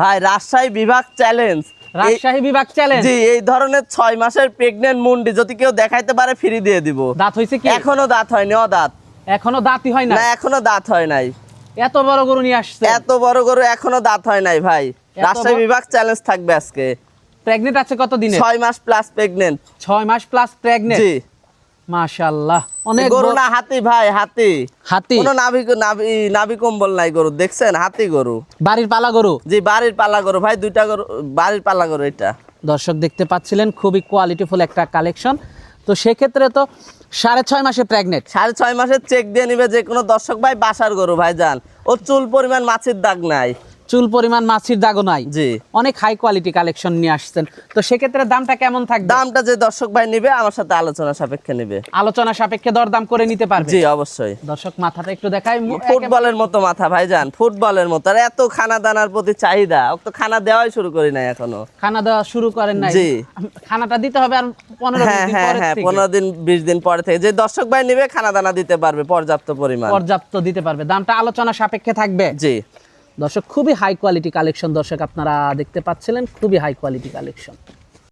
ভাই রাজশাহী বিভাগ চ্যালেঞ্জ রাজশাহী বিভাগ চ্যালেঞ্জ জি এই ধরনের ছয় মাসের মুন্ডি যদি কেউ দেখাইতে পারে ফ্রি দিয়ে দিব। দাঁত কি? এখনও দাঁত হয়নি ও দাঁত এখনও দাঁতই হয় না না এখনও দাঁত হয় নাই। এত বড় গরু নিয়ে আসছে। এত বড় গরু এখনও দাঁত হয় নাই ভাই। রাজশাহী বিভাগ চ্যালেঞ্জ থাকবে আজকে। প্রেগনেন্ট আছে কত দিনে ছয় মাস প্লাস প্রেগনেন্ট ছয় মাস প্লাস প্রেগনেন্ট জি। মাশাআল্লাহ। অনেক গরু না হাতি ভাই হাতি। হাতি। কোনো নাভি নাভি নাভি কম্বল নাই গরু দেখছেন? হাতি গরু। বাড়ির পালা গরু? জি বাড়ির পাল্লা গরু। ভাই দুইটা গরু বাড়ির পাল্লা গরু এটা। দর্শক দেখতে পাচ্ছিলেন খুবই কোয়ালিটিফুল একটা কালেকশন তো সেক্ষেত্রে তো সাড়ে ছয় মাসে প্রেগনেন্ট সাড়ে ছয় মাসের চেক দিয়ে নিবে যে কোনো দর্শক ভাই বাসার গরু ভাই যান ও চুল পরিমাণ মাছের দাগ নাই। চুল পরিমাণ মাছির দাগও নাই। জি। অনেক হাই কোয়ালিটি কালেকশন নিয়ে আসছেন। তো সেক্ষেত্রে দামটা কেমন থাকবে? দামটা যে দর্শক ভাই নিবে আমার সাথে আলোচনা সাপেক্ষে নিবে। আলোচনা সাপেক্ষে দরদাম করে নিতে পারবে? জি অবশ্যই। দর্শক মাথাটা একটু দেখাই। ফুটবলের মতো মাথা ভাই যান ফুটবলের মতো। আর এত খানা দানার প্রতি চাহিদা ও তো খানা দেওয়াই শুরু করি নাই এখনও। খানা দেওয়া শুরু করেন নাই? জি। খানাটা দিতে হবে আর পনেরো হ্যাঁ দিন হ্যাঁ হ্যাঁ থেকে। পনেরো দিন বিশ দিন পরে থেকে। যে দর্শক ভাই নিবে খানা দানা দিতে পারবে পর্যাপ্ত পরিমাণ। পর্যাপ্ত দিতে পারবে। দামটা আলোচনা সাপেক্ষে থাকবে? জি। দর্শক খুবই হাই কোয়ালিটি কালেকশন দর্শক আপনারা দেখতে পাচ্ছিলেন খুবই হাই কোয়ালিটি কালেকশন